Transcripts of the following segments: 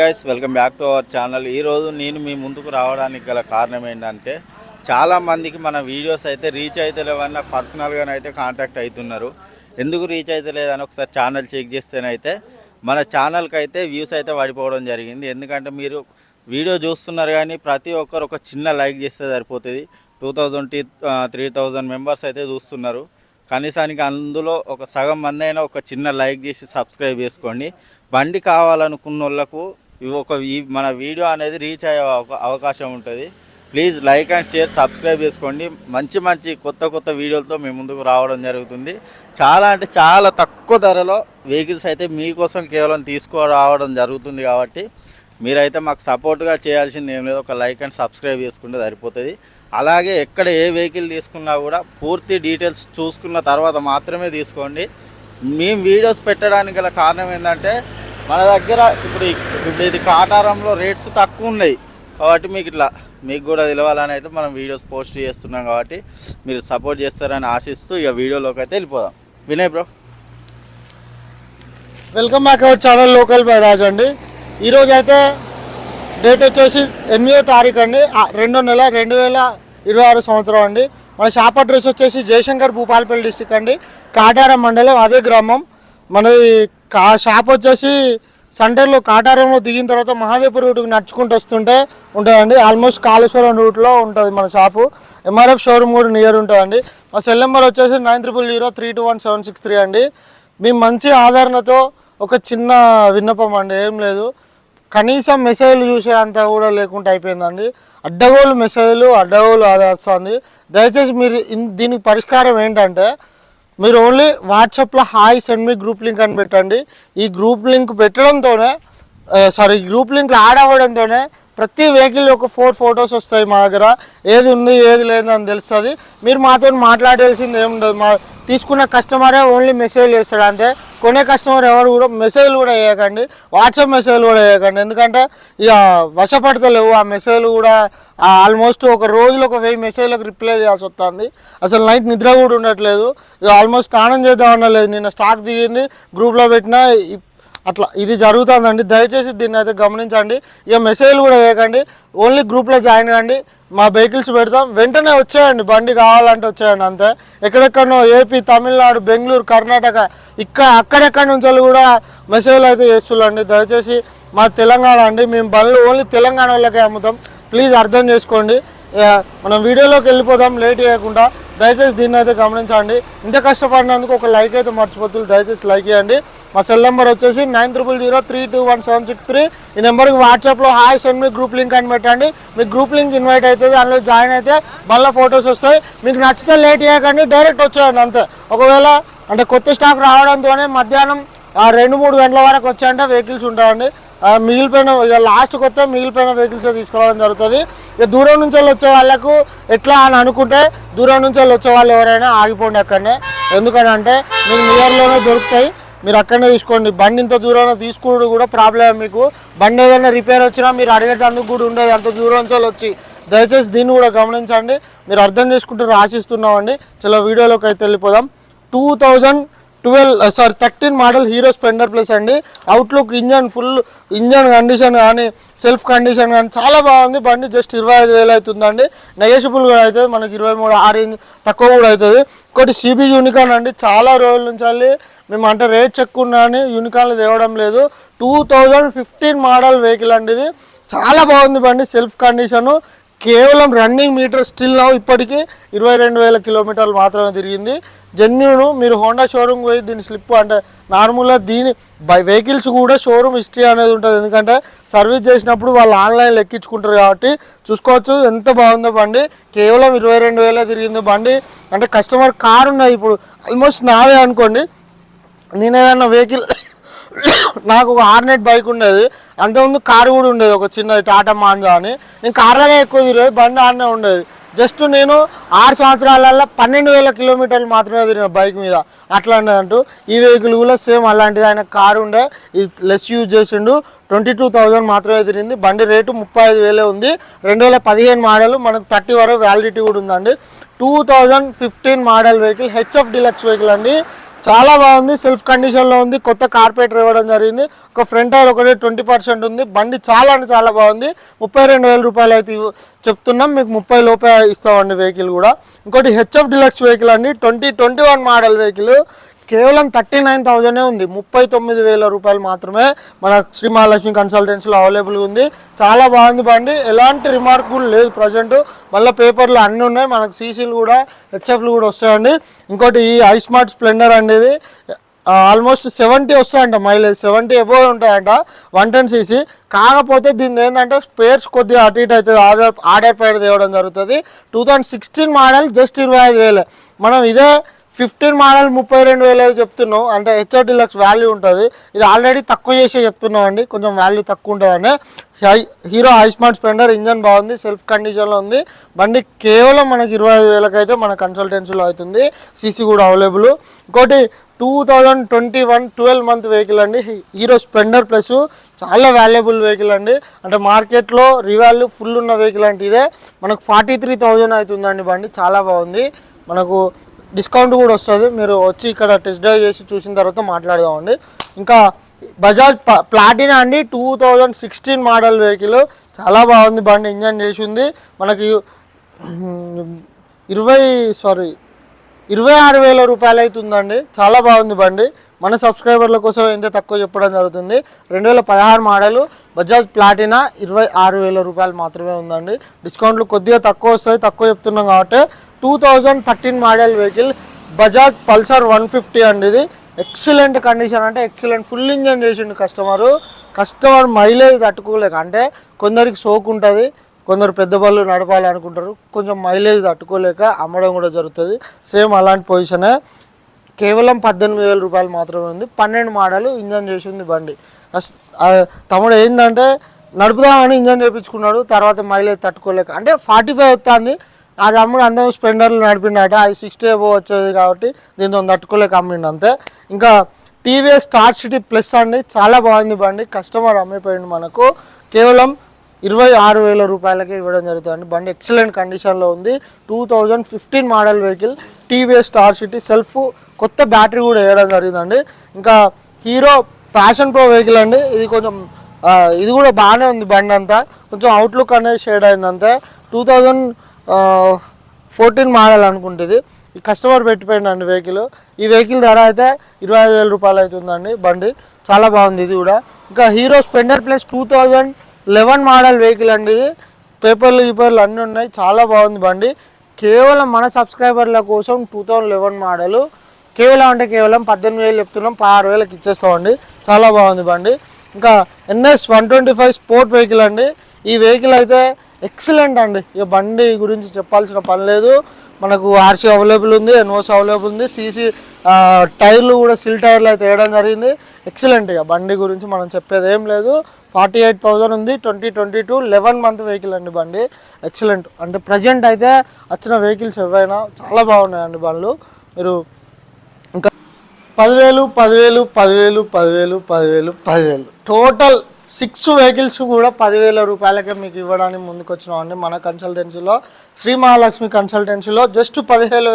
Guys welcome back to our channel ఈరోజు నేను మీ ముందుకు రావడానికి గల కారణం ఏంటంటే చాలా మందికి మన వీడియోస్ అయితే రీచ్ అయితే లేవన్న పర్సనల్గానే అయితే కాంటాక్ట్ అవుతున్నారు ఎందుకు రీచ్ అయితే లేదని ఒకసారి ఛానల్ చెక్ చేస్తేనైతే మన ఛానల్కి అయితే వ్యూస్ అయితే పడిపోవడం జరిగింది. ఎందుకంటే మీరు వీడియో చూస్తున్నారు కానీ ప్రతి ఒక్కరు ఒక చిన్న లైక్ చేస్తే సరిపోతుంది. Two thousand to three thousand members అయితే చూస్తున్నారు. కనీసానికి అందులో ఒక సగం మంది అయినా ఒక చిన్న లైక్ చేసి సబ్స్క్రైబ్ చేసుకోండి. బండి కావాలనుకున్న వాళ్ళకు ఒక ఈ మన వీడియో అనేది రీచ్ అయ్యే అవకాశం ఉంటుంది. Please like and share subscribe చేసుకోండి. మంచి మంచి కొత్త కొత్త వీడియోలతో మీ ముందుకు రావడం జరుగుతుంది. చాలా అంటే చాలా తక్కువ ధరలో వెహికల్స్ అయితే మీకోసం కేవలం తీసుకురావడం జరుగుతుంది కాబట్టి మీరైతే మాకు సపోర్ట్గా చేయాల్సింది ఏం లేదు. ఒక లైక్ అండ్ సబ్స్క్రైబ్ చేసుకుంటే సరిపోతుంది. అలాగే ఎక్కడ ఏ వెహికల్ తీసుకున్నా కూడా పూర్తి డీటెయిల్స్ చూసుకున్న తర్వాత మాత్రమే తీసుకోండి. మేము వీడియోస్ పెట్టడానికి గల కారణం ఏంటంటే మన దగ్గర ఇప్పుడు ఇప్పుడు ఇది కాటారంలో రేట్స్ తక్కువ ఉన్నాయి. కాబట్టి మీకు ఇట్లా మీకు కూడా తెలవాలని అయితే మనం వీడియోస్ పోస్ట్ చేస్తున్నాం కాబట్టి మీరు సపోర్ట్ చేస్తారని ఆశిస్తూ ఇక వీడియోలోకి అయితే వెళ్ళిపోదాం. Vinay bro. Welcome back our channel local by Raju అండి ఈరోజు అయితే డేట్ వచ్చేసి ఎనిమిదో తారీఖు అండి. రెండో నెల రెండు వేల ఇరవై ఆరు సంవత్సరం అండి. మన షాప్ అడ్రస్ వచ్చేసి జయశంకర్ భూపాలపల్లి డిస్టిక్ అండి. కాటారం మండలం అదే గ్రామం. మనది కా షాప్ వచ్చేసి సెంటర్లో కాటారంలో దిగిన తర్వాత మహాదేవ్ రూట్కి నడుచుకుంటూ వస్తుంటే ఉంటుందండి. ఆల్మోస్ట్ కాళేశ్వరం రూట్లో ఉంటుంది మన షాపు. ఎంఆర్ఎఫ్ షోరూమ్ కూడా నియర్ ఉంటుందండి. మా సెల్ నెంబర్ వచ్చేసి nine triple zero three two one seven six three అండి. మీ మంచి ఆదరణతో ఒక చిన్న విన్నపం అండి. ఏం లేదు. కనీసం మెసేజ్లు చూసే అంత కూడా లేకుండా అయిపోయిందండి. అడ్డగోలు మెసేజ్లు అడ్డగోలు అది వస్తుంది దయచేసి మీరు దీనికి పరిష్కారం ఏంటంటే మీరు ఓన్లీ వాట్సాప్లో హాయ్ సెండ్ మీ గ్రూప్ లింక్ అని పెట్టండి. ఈ గ్రూప్ లింక్ పెట్టడంతోనే సారీ గ్రూప్ లింక్ యాడ్ అవ్వడంతోనే ప్రతి వెహికల్ ఒక ఫోర్ ఫొటోస్ వస్తాయి మా దగ్గర. ఏది ఉంది ఏది లేదు అని తెలుస్తుంది. మీరు మాతో మాట్లాడాల్సింది ఏమి ఉండదు. మా తీసుకున్న కస్టమరే ఓన్లీ మెసేజ్ చేస్తాడు. అంతే కొనే కస్టమర్ ఎవరు కూడా మెసేజ్లు కూడా వేయకండి. వాట్సాప్ మెసేజ్లు కూడా వేయకండి. ఎందుకంటే ఇక వశపడతలేవు. ఆ మెసేజ్లు కూడా ఆల్మోస్ట్ ఒక రోజులో ఒక వెయ్యి మెసేజ్లకు రిప్లై చేయాల్సి వస్తుంది. అసలు నైట్ నిద్ర కూడా ఉండట్లేదు. ఇక ఆల్మోస్ట్ స్నానం చేద్దాం అనలేదు నిన్న స్టాక్ దిగింది. గ్రూప్లో పెట్టిన అట్లా ఇది జరుగుతుందండి. దయచేసి దీన్ని అయితే గమనించండి. ఇక మెసేజ్లు కూడా వేయకండి. ఓన్లీ గ్రూప్లో జాయిన్ కండి. మా వెహికల్స్ పెడతాం. వెంటనే వచ్చేయండి. బండి కావాలంటే వచ్చేయండి అంతే. ఎక్కడెక్కడనో ఏపీ తమిళనాడు బెంగళూరు కర్ణాటక ఇక్కడ అక్కడెక్కడి నుంచి కూడా మెసేజ్లు అయితే చేస్తున్నాండి దయచేసి మా తెలంగాణ అండి. మేము బండ్లు ఓన్లీ తెలంగాణ వాళ్ళకే అమ్ముతాం. ప్లీజ్ అర్థం చేసుకోండి. మనం వీడియోలోకి వెళ్ళిపోదాం. లేట్ చేయకుండా దయచేసి దీన్ని అయితే గమనించండి. ఇంత కష్టపడినందుకు ఒక లైక్ అయితే మర్చిపోతుంది దయచేసి లైక్ చేయండి. మా సెల్ నెంబర్ వచ్చేసి nine triple zero three two one seven six three. ఈ నెంబర్కి వాట్సాప్లో హాయ్ సెండ్ మీ గ్రూప్ లింక్ అని పెట్టండి. మీకు గ్రూప్ లింక్ ఇన్వైట్ అవుతుంది అందులో జాయిన్ అయితే మళ్ళీ ఫొటోస్ వస్తాయి. మీకు నచ్చితే లేట్ చేయకండి డైరెక్ట్ వచ్చేయండి అంతే. ఒకవేళ అంటే కొత్త స్టాక్ రావడంతోనే మధ్యాహ్నం ఆ రెండు మూడు గంటల వరకు వచ్చాయంటే వెహికల్స్ ఉంటాయండి. మిగిలిపోయిన ఇక లాస్ట్కి వస్తే మిగిలిపోయిన వెహికల్స్ తీసుకోవడం జరుగుతుంది. ఇక దూరం నుంచి వెళ్ళి వచ్చే వాళ్ళకు ఎట్లా అని అనుకుంటే దూరం నుంచి వెళ్ళి వచ్చే వాళ్ళు ఎవరైనా ఆగిపోండి అక్కడనే. ఎందుకనంటే మీకు నియర్లోనే దొరుకుతాయి. మీరు అక్కడనే తీసుకోండి. బండి ఇంత దూరంలో తీసుకోవడం కూడా ప్రాబ్లం మీకు. బండి ఏదైనా రిపేర్ వచ్చినా మీరు అడిగేటందుకు కూడా ఉండదు. అంత దూరం నుంచి వచ్చి దయచేసి దీన్ని కూడా గమనించండి. మీరు అర్థం చేసుకుంటారు ఆశిస్తున్నామండి చలో వీడియోలోకి అయితే వెళ్ళిపోదాం. Two thousand twelve sorry thirteen model hero splendor plus అండి. Outlook engine full engine condition కానీ సెల్ఫ్ కండిషన్ కానీ చాలా బాగుంది. బండి జస్ట్ ఇరవై ఐదు వేలు అవుతుందండి. నెగోషియబుల్ కూడా అవుతుంది. మనకి ఇరవై మూడు ఆ ఇంచ్ తక్కువ కూడా అవుతుంది. ఇంకోటి సిబి యూనికాన్ అండి. చాలా రోజుల నుంచి వెళ్ళి మేము అంటే రేట్ చెక్ ఉన్నా అని యూనికాన్లు తేవడం లేదు. Two thousand fifteen model vehicle అండి ఇది. చాలా బాగుంది బండి. సెల్ఫ్ కండిషను కేవలం రన్నింగ్ మీటర్ స్టిల్ నా ఇప్పటికీ ఇరవై రెండు వేల కిలోమీటర్లు మాత్రమే తిరిగింది. జెన్యూను మీరు హోండా షోరూమ్ పోయి దీని స్లిప్ అంటే నార్మల్గా దీని బై వెహికల్స్ కూడా షోరూమ్ హిస్టరీ అనేది ఉంటుంది. ఎందుకంటే సర్వీస్ చేసినప్పుడు వాళ్ళు ఆన్లైన్లో ఎక్కించుకుంటారు కాబట్టి చూసుకోవచ్చు ఎంత బాగుందో బండి. కేవలం ఇరవై రెండు వేలే తిరిగింది బండి. అంటే కస్టమర్ కారు ఉన్నాయి ఇప్పుడు. ఆల్మోస్ట్ నాదే అనుకోండి. నేను ఏదన్నా వెహికల్ నాకు ఒక ఆర్నెట్ బైక్ ఉండేది. అంతకుముందు కారు కూడా ఉండేది ఒక చిన్నది టాటా మాంజా అని. నేను కార్లోనే ఎక్కువ తిరిగేది బండి ఆడనే ఉండేది. జస్ట్ నేను ఆరు సంవత్సరాలలో పన్నెండు వేల కిలోమీటర్లు మాత్రమే తిరిగిన బైక్ మీద. అట్లా అంటూ. ఈ వెహికల్ కూడా సేమ్ అలాంటిది. ఆయన కారు ఉండే ఈ లెస్ యూజ్ చేసిండు. ట్వంటీ టూ థౌజండ్ మాత్రమే తిరిగింది. బండి రేటు ముప్పై ఐదు వేలే ఉంది. రెండు వేల పదిహేను మోడల్ మనకు థర్టీ వరకు వ్యాలిడిటీ కూడా ఉందండి. Two thousand fifteen model vehicle HF deluxe vehicle అండి. చాలా బాగుంది సెల్ఫ్ కండిషన్లో ఉంది కొత్త కార్పెటర్ ఇవ్వడం జరిగింది. ఒక ఫ్రంట్ టైర్ ఒకటి ట్వంటీ పర్సెంట్ ఉంది. బండి చాలా అంటే చాలా బాగుంది. ముప్పై రెండు వేల రూపాయలు అయితే చెప్తున్నాం. మీకు ముప్పై లోపే ఇస్తామండి వెహికల్ కూడా. ఇంకోటి హెచ్ఎఫ్ డిలక్స్ వెహికల్ అండి. Twenty twenty one model vehicle కేవలం థర్టీ నైన్ థౌజండే ఉంది. ముప్పై తొమ్మిది వేల రూపాయలు మాత్రమే మన శ్రీ మహాలక్ష్మి కన్సల్టెన్సీలో అవైలబుల్గా ఉంది. చాలా బాగుంది బండి. ఎలాంటి రిమార్కులు లేదు ప్రజెంట్ మళ్ళీ పేపర్లు అన్నీ ఉన్నాయి. మనకు సీసీలు కూడా హెచ్ఎఫ్లు కూడా వస్తాయండి. ఇంకోటి ఈ ఐస్మార్ట్ స్ప్లెండర్ అనేది ఆల్మోస్ట్ సెవెంటీ వస్తాయంట మైలేజ్. సెవెంటీ ఎబోవ్ ఉంటాయంట వన్ టెన్ సీసీ. కాకపోతే దీని ఏంటంటే స్పేర్స్ కొద్దిగా అటు ఇటు అవుతుంది ఆర్డర్ ఆర్డర్ పేరు తేవడం జరుగుతుంది. Two thousand sixteen model just ఇరవై ఐదు వేలే. మనం ఇదే ఫిఫ్టీన్ మోడల్ ముప్పై రెండు వేలు చెప్తున్నాం అంటే హెచ్ఆర్ డిలక్స్ వాల్యూ ఉంటుంది. ఇది ఆల్రెడీ తక్కువ చేసే చెప్తున్నాం అండి కొంచెం వాల్యూ తక్కువ ఉంటుందని. Hi- hero hi smart splendor engine బాగుంది సెల్ఫ్ కండిషన్లో ఉంది. బండి కేవలం మనకి ఇరవై ఐదు వేలకైతే మన కన్సల్టెన్సీలో అవుతుంది. సీసీ కూడా అవైలబుల్ ఇంకోటి two thousand twenty one twelve month vehicle అండి హీరో స్పెండర్ ప్లస్ చాలా వాల్యుబుల్ వెహికల్ అండి. అంటే మార్కెట్లో రివాల్యూ ఫుల్ ఉన్న వెహికల్ అంటే ఇదే. మనకు ఫార్టీ త్రీ థౌజండ్ అవుతుందండి బండి. చాలా బాగుంది. మనకు డిస్కౌంట్ కూడా వస్తుంది. మీరు వచ్చి ఇక్కడ టెస్ట్ డ్రైవ్ చేసి చూసిన తర్వాత మాట్లాడదామండి. ఇంకా బజాజ్ ప్లాటినా అండి two thousand sixteen model vehicle. చాలా బాగుంది బండి ఇంజన్ చేసి ఉంది మనకి ఇరవై సారీ ఇరవై ఆరు వేల రూపాయలు అవుతుందండి చాలా బాగుంది బండి. మన సబ్స్క్రైబర్ల కోసం ఎంత తక్కువ చెప్పడం జరుగుతుంది? రెండు వేల పదహారు మోడలు బజాజ్ ప్లాటినా ఇరవై ఆరు వేల రూపాయలు మాత్రమే ఉందండి. డిస్కౌంట్లు కొద్దిగా తక్కువ వస్తాయి తక్కువ చెప్తున్నాం కాబట్టి. Two thousand thirteen model vehicle Bajaj pulsar one fifty అండి ఇది. ఎక్సలెంట్ కండిషన్ అంటే ఎక్సలెంట్ ఫుల్ ఇంజన్ చేసిండు కస్టమరు. కస్టమర్ మైలేజ్ తట్టుకోలేక అంటే కొందరికి సోకు ఉంటుంది కొందరు పెద్ద బళ్ళు నడపాలనుకుంటారు కొంచెం మైలేజ్ తట్టుకోలేక అమ్మడం కూడా జరుగుతుంది. సేమ్ అలాంటి పొజిషనే. కేవలం పద్దెనిమిది వేల రూపాయలు మాత్రమే ఉంది. పన్నెండు మోడల్ ఇంజన్ చేసి ఉంది బండి తమ్ముడు ఏంటంటే నడుపుదామని ఇంజన్ చేయించుకున్నాడు తర్వాత మైలేజ్ తట్టుకోలేక. అంటే ఫార్టీ ఫైవ్ వస్తుంది ఆ తమ్ముడు అందరం స్పెండర్లు నడిపిండట అది సిక్స్టీ అబో వచ్చేది కాబట్టి దీంతో తట్టుకోలేక అమ్మిండు అంతే. ఇంకా టీవీఎస్ స్టార్ సిటీ ప్లస్ అండి. చాలా బాగుంది బండి. కస్టమర్ అమ్మిపోయింది మనకు. కేవలం ఇరవై ఆరు వేల రూపాయలకే ఇవ్వడం జరుగుతుంది బండి ఎక్సలెంట్ కండిషన్లో ఉంది. Two thousand fifteen model vehicle. TVS star city self కొత్త బ్యాటరీ కూడా వేయడం జరిగిందండి. ఇంకా హీరో ప్యాషన్ ప్రో వెహికల్ అండి. ఇది కొంచెం ఇది కూడా బాగానే ఉంది బండి అంతా. కొంచెం అవుట్లుక్ అనేది షేడ్ అయిందంతే. టూ థౌజండ్ ఫోర్టీన్ మోడల్ అనుకుంటుంది ఈ కస్టమర్ పెట్టిపోయిందండి వెహికల్. ఈ వెహికల్ ధర అయితే ఇరవై ఐదు వేల రూపాయలు అవుతుందండి బండి. చాలా బాగుంది ఇది కూడా. ఇంకా hero splendor plus two thousand eleven model vehicle అండి ఇది. పేపర్లు గీపర్లు అన్నీ ఉన్నాయి. చాలా బాగుంది బండి. కేవలం మన సబ్స్క్రైబర్ల కోసం టూ థౌజండ్ లెవెన్ మోడలు. కేవలం అంటే కేవలం పద్దెనిమిది వేలు చెప్తున్నాం పదహారు వేలకు ఇచ్చేస్తామండి. చాలా బాగుంది బండి. ఇంకా NS one twenty five sport vehicle అండి. ఈ వెహికల్ అయితే ఎక్సలెంట్ అండి. ఇక బండి గురించి చెప్పాల్సిన పని లేదు. మనకు ఆర్సీ అవైలబుల్ ఉంది ఎన్ఓస్ అవైలబుల్ ఉంది సీసీ టైర్లు కూడా సిల్ టైర్లు అయితే వేయడం జరిగింది. ఎక్సలెంట్ ఇక. బండి గురించి మనం చెప్పేది ఏం లేదు. ఫార్టీ ఎయిట్ థౌజండ్ ఉంది twenty twenty two eleven month vehicle అండి బండి. ఎక్సలెంట్ అంటే ప్రజెంట్ అయితే వచ్చిన వెహికల్స్ ఏవైనా చాలా బాగున్నాయండి బండ్లు. మీరు ఇంకా పదివేలు పదివేలు పదివేలు పదివేలు పదివేలు పదివేలు టోటల్ సిక్స్ వెహికల్స్ కూడా పదివేల రూపాయలకే మీకు ఇవ్వడానికి ముందుకు వచ్చినామండి మన కన్సల్టెన్సీలో శ్రీ మహాలక్ష్మి కన్సల్టెన్సీలో జస్ట్ పదివేలు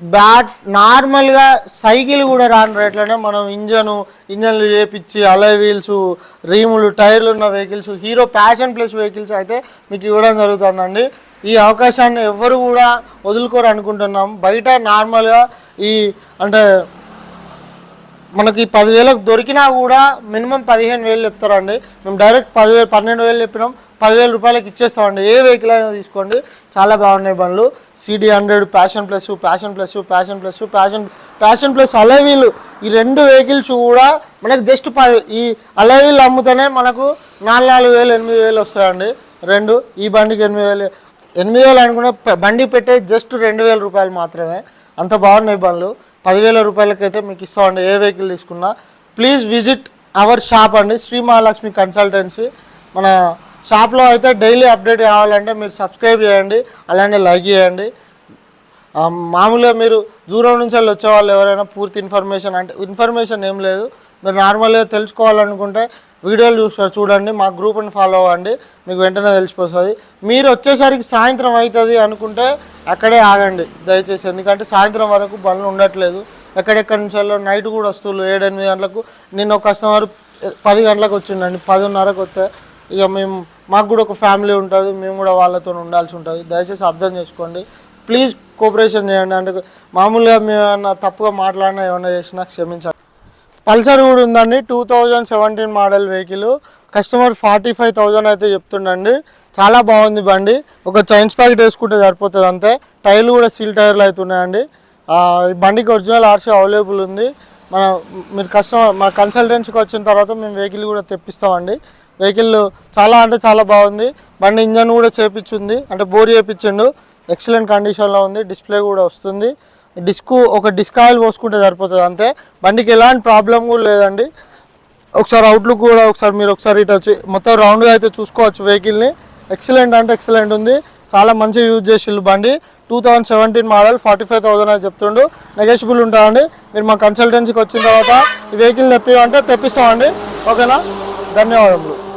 బ్యాట్ నార్మల్గా సైకిల్ కూడా రాని రేట్లోనే మనం ఇంజను ఇంజన్లు చేపించి అలై వీల్స్ రీములు టైర్లు ఉన్న vehicles hero passion plus vehicles అయితే మీకు ఇవ్వడం జరుగుతుందండి. ఈ అవకాశాన్ని ఎవ్వరు కూడా వదులుకోరు అనుకుంటున్నాం. బయట నార్మల్గా ఈ అంటే మనకి పదివేలకు దొరికినా కూడా మినిమం పదిహేను వేలు చెప్తారండి. మేము డైరెక్ట్ పదివేలు పన్నెండు వేలు చెప్పినాం. పదివేల రూపాయలకి ఇచ్చేస్తామండి. ఏ వెహికల్ అయినా తీసుకోండి. చాలా బాగున్నాయి బండ్లు. CD hundred passion plus passion plus passion plus passion passion plus అలవీలు ఈ రెండు వెహికల్స్ కూడా మనకు జస్ట్ పది ఈ అలవీలు అమ్ముతూనే మనకు నాలుగు నాలుగు వేలు ఎనిమిది వేలు వస్తాయండి. రెండు ఈ బండికి ఎనిమిది వేలు. ఎనిమిది వేలు అనుకున్న బండి పెట్టే జస్ట్ రెండు వేల రూపాయలు మాత్రమే. అంత బాగున్నాయి బండ్లు. పదివేల రూపాయలకైతే మీకు ఇస్తామండి ఏ వెహికల్ తీసుకున్నా ప్లీజ్ విజిట్ అవర్ షాప్ అండి. శ్రీ మహాలక్ష్మి కన్సల్టెన్సీ. మన షాప్లో అయితే డైలీ అప్డేట్ కావాలంటే మీరు సబ్స్క్రైబ్ చేయండి అలానే లైక్ చేయండి. మామూలుగా మీరు దూరం నుంచి వెళ్ళి వచ్చే వాళ్ళు ఎవరైనా పూర్తి ఇన్ఫర్మేషన్ అంటే ఇన్ఫర్మేషన్ ఏం లేదు. మీరు నార్మల్గా తెలుసుకోవాలనుకుంటే వీడియోలు చూస్తారు చూడండి మా గ్రూప్ని ఫాలో అవ్వండి మీకు వెంటనే తెలిసిపోతుంది. మీరు వచ్చేసరికి సాయంత్రం అవుతుంది అనుకుంటే అక్కడే ఆగండి దయచేసి. ఎందుకంటే సాయంత్రం వరకు బండ్లు ఉండట్లేదు. ఎక్కడెక్కడి నుంచో నైట్ కూడా వస్తువులు ఏడెనిమిది గంటలకు నిన్న ఒక కస్టమర్ పది గంటలకు వచ్చిండండి పదిన్నరకు వస్తే ఇక మేము మాకు కూడా ఒక ఫ్యామిలీ ఉంటుంది మేము కూడా వాళ్ళతో ఉండాల్సి ఉంటుంది. దయచేసి అర్థం చేసుకోండి. ప్లీజ్ కోఆపరేషన్ చేయండి. అంటే మామూలుగా మేము ఏమన్నా తప్పుగా మాట్లాడినా ఏమన్నా చేసినా క్షమించండి. పల్సర్ కూడా ఉందండి. Two thousand seventeen model vehicle. Customer forty five thousand అయితే చెప్తుండండి. చాలా బాగుంది బండి. ఒక చైన్స్ ప్యాకెట్ వేసుకుంటే సరిపోతుంది అంతే. టైర్లు కూడా సీల్ టైర్లు అవుతున్నాయండి. ఈ బండికి ఒరిజినల్ ఆర్సీ అవైలబుల్ ఉంది. మన మీరు కస్టమర్ మా కన్సల్టెన్సీకి వచ్చిన తర్వాత మేము వెహికల్ కూడా తెప్పిస్తామండి. వెహికల్ చాలా అంటే చాలా బాగుంది. బండి ఇంజన్ కూడా చేపించింది. అంటే బోర్ చేపించిండు. ఎక్సలెంట్ కండిషన్లో ఉంది. డిస్ప్లే కూడా వస్తుంది. డిస్కు ఒక డిస్క్ ఆయిల్ పోసుకుంటే సరిపోతుంది. అంతే. బండికి ఎలాంటి ప్రాబ్లం కూడా లేదండి. ఒకసారి అవుట్లుక్ కూడా ఒకసారి మీరు ఒకసారి ఇటు వచ్చి మొత్తం రౌండ్గా అయితే చూసుకోవచ్చు వెహికల్ని ఎక్సలెంట్ అంటే ఎక్సలెంట్ ఉంది. చాలా మంచిగా యూజ్ చేసిల్లు బండి. Two thousand seventeen model forty five thousand అని చెప్తుండు. నెగోషియబుల్ ఉంటుందండి మీరు మా కన్సల్టెన్సీకి వచ్చిన తర్వాత ఈ వెహికల్ తెప్పివంటే తెప్పిస్తామండి. ఓకేనా ధన్యవాదములు.